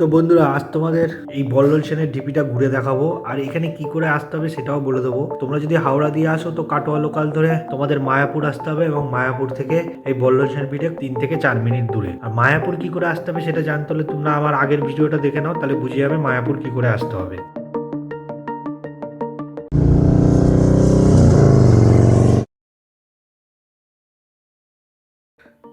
তো বন্ধুরা, আজ তোমাদের এই বল্লল সেনের ডিপিটা ঘুরে দেখাবো, আর এখানে কি করে আসতে হবে সেটাও বলে দেবো। তোমরা যদি হাওড়া দিয়ে আসো, তো কাটোয়া লোকাল ধরে তোমাদের মায়াপুর আসতে হবে এবং মায়াপুর থেকে এই বল্লল সেন পিঠে তিন থেকে চার মিনিট দূরে। আর মায়াপুর কি করে আসতে হবে সেটা জানতে হলে তোমরা আমার আগের ভিডিওটা দেখে নাও, তাহলে বুঝে যাবে মায়াপুর কি করে আসতে হবে।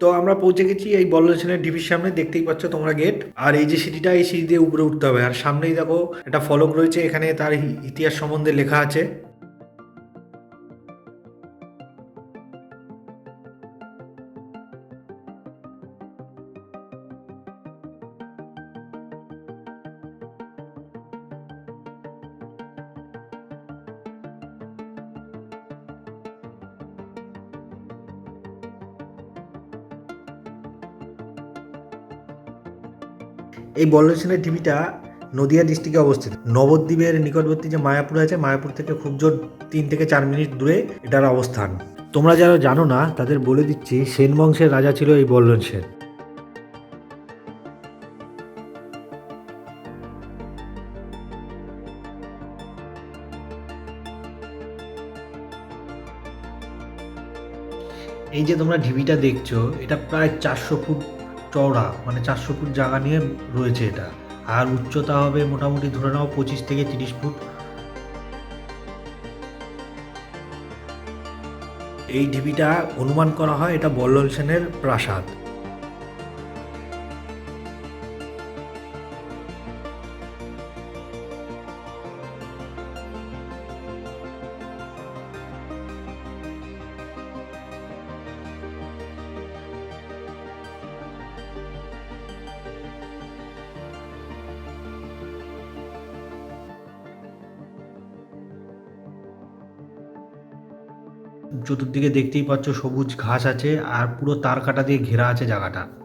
তো আমরা পৌঁছে গেছি এই বল্লচনের ঢিপির সামনে, দেখতেই পাচ্ছ তোমরা গেট। আর এই যে সিঁড়িটা, এই সিঁড়ি দিয়ে উপরে উঠতে হবে। আর সামনেই দেখো, একটা ফলক রয়েছে, এখানে তার ইতিহাস সম্বন্ধে লেখা আছে। এই বল্লল সেনের টিভিটা নদিয়া ডিস্ট্রিক্টে অবস্থিত। নবদ্বীপের নিকটবর্তী যে মায়াপুর আছে, মায়াপুর থেকে খুব জোর তিন থেকে চার মিনিট দূরে এটার অবস্থান। তোমরা যারা জানো না, তাদের বলে দিচ্ছি, সেন বংশের রাজা ছিল এই বল্লল সেন এই যে তোমরা ঢিবিটা দেখছ, এটা প্রায় চারশো ফুট চওড়া মানে চারশো ফুট জায়গা নিয়ে রয়েছে এটা। আর উচ্চতা হবে মোটামুটি ধরে নাও পঁচিশ থেকে তিরিশ ফুট। এই ঢিবিটা অনুমান করা হয় এটা বল্লল সেনের প্রাসাদ। চতুর্দিকে দেখতেই পাচ্ছ সবুজ ঘাস আছে আর পুরো তার কাটা দিয়ে ঘেরা আছে জায়গাটা।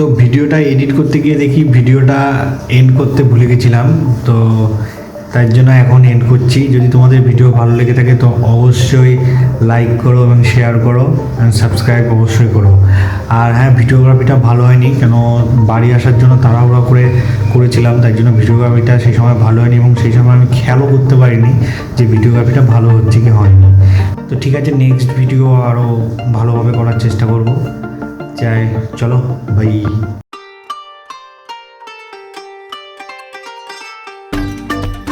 তো ভিডিওটা এডিট করতে গিয়ে দেখি ভিডিওটা এন্ড করতে ভুলে গেছিলাম, তো তার জন্য এখন এন্ড করছি। যদি তোমাদের ভিডিও ভালো লেগে থাকে তো অবশ্যই লাইক করো এবং শেয়ার করো এবং সাবস্ক্রাইব অবশ্যই করো। আর হ্যাঁ ভিডিওগ্রাফিটা ভালো হয়নি, কেন বাড়ি আসার জন্য তাড়াহুড়া করে করেছিলাম, তাই জন্য ভিডিওগ্রাফিটা সেই সময় ভালো হয়নি এবং সেই সময় আমি খেয়ালও করতে পারিনি যে ভিডিওগ্রাফিটা ভালো হচ্ছে কি হয়নি। তো ঠিক আছে নেক্সট ভিডিও আরও ভালোভাবে করার চেষ্টা করব। चाहे चलो भाई